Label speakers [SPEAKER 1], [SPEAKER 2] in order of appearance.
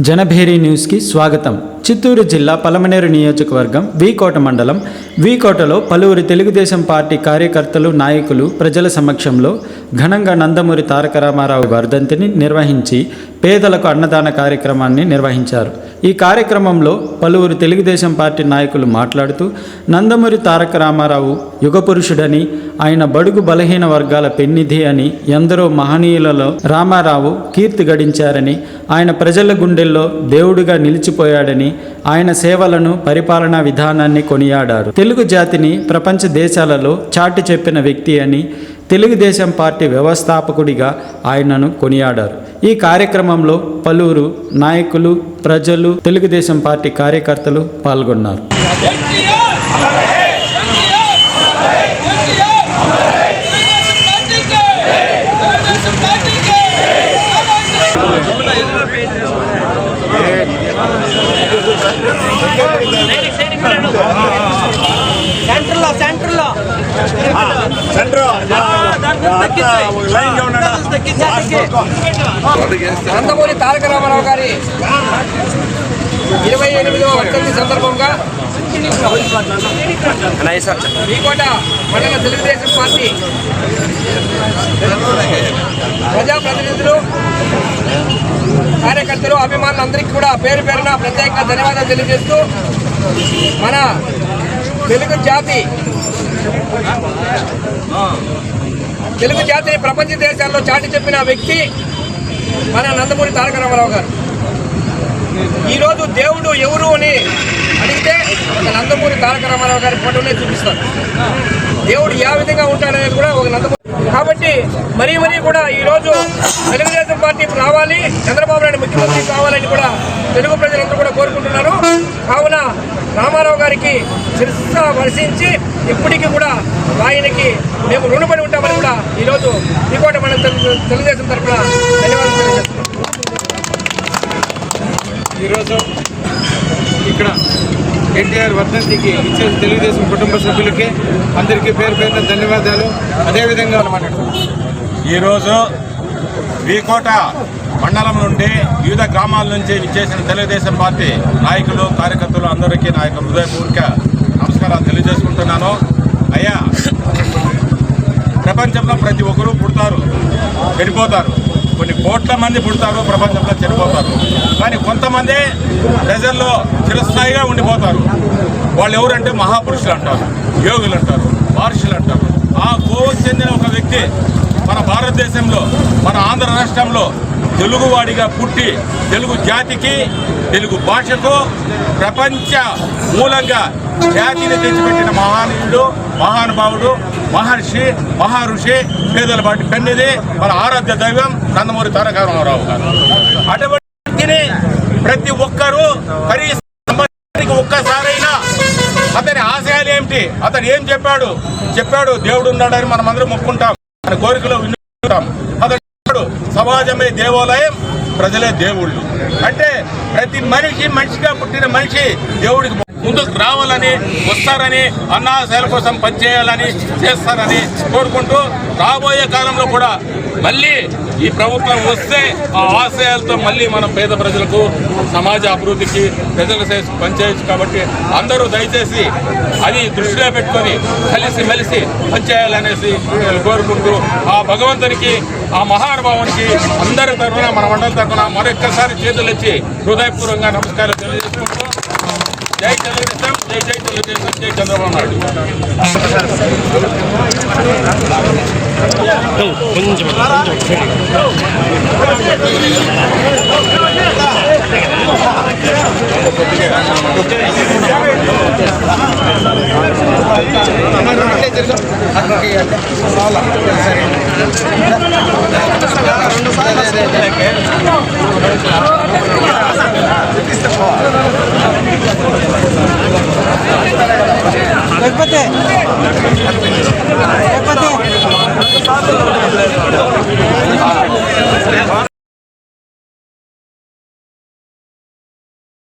[SPEAKER 1] జనభేరి న్యూస్కి స్వాగతం. చిత్తూరు జిల్లా పలమనేరు నియోజకవర్గం వీకోట మండలం. వీకోటలో పలువురు తెలుగుదేశం పార్టీ కార్యకర్తలు నాయకులు ప్రజల సమక్షంలో ఘనంగా నందమూరి తారక రామారావు వర్ధంతిని నిర్వహించి పేదలకు అన్నదాన కార్యక్రమాన్ని నిర్వహించారు. ఈ కార్యక్రమంలో పలువురు తెలుగుదేశం పార్టీ నాయకులు మాట్లాడుతూ నందమూరి తారక రామారావు యుగపురుషుడని ఆయన బడుగు బలహీన వర్గాల పెన్నిధి అని ఎందరో మహనీయులలో రామారావు కీర్తి గడించారని ఆయన ప్రజల గుండెల్లో దేవుడిగా నిలిచిపోయాడని ఆయన సేవలను పరిపాలనా విధానాన్ని కొనియాడారు. తెలుగు జాతిని ప్రపంచ దేశాలలో చాటి చెప్పిన వ్యక్తి అని తెలుగుదేశం పార్టీ వ్యవస్థాపకుడిగా ఆయనను కొనియాడారు. ఈ కార్యక్రమంలో పలువురు నాయకులు ప్రజలు తెలుగుదేశం పార్టీ కార్యకర్తలు పాల్గొన్నారు.
[SPEAKER 2] సెంటర్లో సెంటర్లో. నందమూరి తారక రామారావు గారి ఇరవై ఎనిమిదవ వర్ధంతి సందర్భంగా మీకోట మండల తెలుగుదేశం పార్టీ ప్రజాప్రతినిధులు కార్యకర్తలు అభిమానులందరికీ కూడా పేరు పేరున ప్రత్యేకంగా ధన్యవాదాలు తెలియజేస్తూ మన తెలుగు జాతి తెలుగు జాతిని ప్రపంచ దేశాల్లో చాటి చెప్పిన వ్యక్తి మన నందమూరి తారక రామారావు గారు. ఈరోజు దేవుడు ఎవరు అని అడిగితే ఒక నందమూరి తారక రామారావు గారి ఫోటోనే చూపిస్తారు. దేవుడు ఏ విధంగా ఉంటాడనేది కూడా ఒక నందమూరి కాబట్టి మరీ మరీ కూడా ఈరోజు తెలుగుదేశం పార్టీ రావాలి చంద్రబాబు నాయుడు ముఖ్యమంత్రి కావాలని కూడా తెలుగు ప్రజలంతా కూడా కోరుకుంటున్నారు. కావున రామారావు గారికి శిరస్స వర్షించి ఇప్పటికీ కూడా ఆయనకి మేము రుణపడి ఉంటామని కూడా ఈరోజు ఈకోట మన తెలుగు- తెలుగుదేశం తరఫున ధన్యవాదాలు తెలియజేస్తున్నాం.
[SPEAKER 3] ఈరోజు ఇక్కడ ఎన్టీఆర్ వర్ధంతికి ఇచ్చే తెలుగుదేశం కుటుంబ సభ్యులకి అందరికీ పేరు పేరున ధన్యవాదాలు. అదేవిధంగా ఈరోజు వీకోట మండలం నుండి వివిధ గ్రామాల నుంచి విచ్చేసిన తెలుగుదేశం పార్టీ నాయకులు కార్యకర్తలు అందరికీ నా యొక్క హృదయపూర్వక నమస్కారాలు తెలియజేసుకుంటున్నాను. అయ్యా ప్రపంచంలో ప్రతి ఒక్కరూ పుడతారు చనిపోతారు. కొన్ని కోట్ల మంది పుడతారు ప్రపంచంలో చనిపోతారు. కానీ కొంతమంది ప్రజల్లో చిరస్థాయిగా ఉండిపోతారు. వాళ్ళు ఎవరంటే మహాపురుషులు అంటారు యోగులు అంటారు మహర్షులు అంటారు ఆ కోవకు చెందిన ఒక వ్యక్తి మన భారతదేశంలో మన ఆంధ్ర రాష్ట్రంలో తెలుగువాడిగా పుట్టి తెలుగు జాతికి తెలుగు భాషకు ప్రపంచ మూలంగా ఖ్యాతిని తెచ్చిపెట్టిన మహానీయుడు మహానుభావుడు మహర్షి మహర్షి పేదల పాటి పెన్నిది. మన ఆరాధ్య దైవం నందమూరి తారక రామారావు గారు. అటువంటి ప్రతి ఒక్కరూ కనీసం ఒక్కసారైనా అతని ఆశయాలు ఏమిటి? అతను ఏం చెప్పాడు? చెప్పాడు దేవుడు ఉన్నాడని మనం అందరం మొక్కుంటాం. మన కోరికలో వినుకుంటాం అతడు సమాజమే దేవాలయం ప్రజలే దేవుళ్ళు. అంటే ప్రతి మనిషి మనిషిగా పుట్టిన మనిషి దేవుడికి ముందుకు రావాలని వస్తారని అన్నాశయాల కోసం పనిచేయాలని చేస్తారని కోరుకుంటూ రాబోయే కాలంలో కూడా మళ్ళీ ఈ ప్రభుత్వం వస్తే ఆ ఆశయాలతో మళ్ళీ మనం పేద ప్రజలకు సమాజ అభివృద్ధికి ప్రజలకు చేసి పనిచేయచ్చు కాబట్టి అందరూ దయచేసి అది దృష్టిలో పెట్టుకొని కలిసి మెలిసి పనిచేయాలనేసి కోరుకుంటూ ఆ భగవంతునికి ఆ మహానుభావానికి అందరి తరఫున మన మండలి తరఫున మరొక్కసారి చేతులు ఇచ్చి హృదయపూర్వకంగా నమస్కారం తెలియజేసుకుంటూ జై తెలుగుదేశం జై జై తెలుగుదేశం జై చంద్రబాబు నాయుడు.
[SPEAKER 2] రెండు లేకపోతే পেতে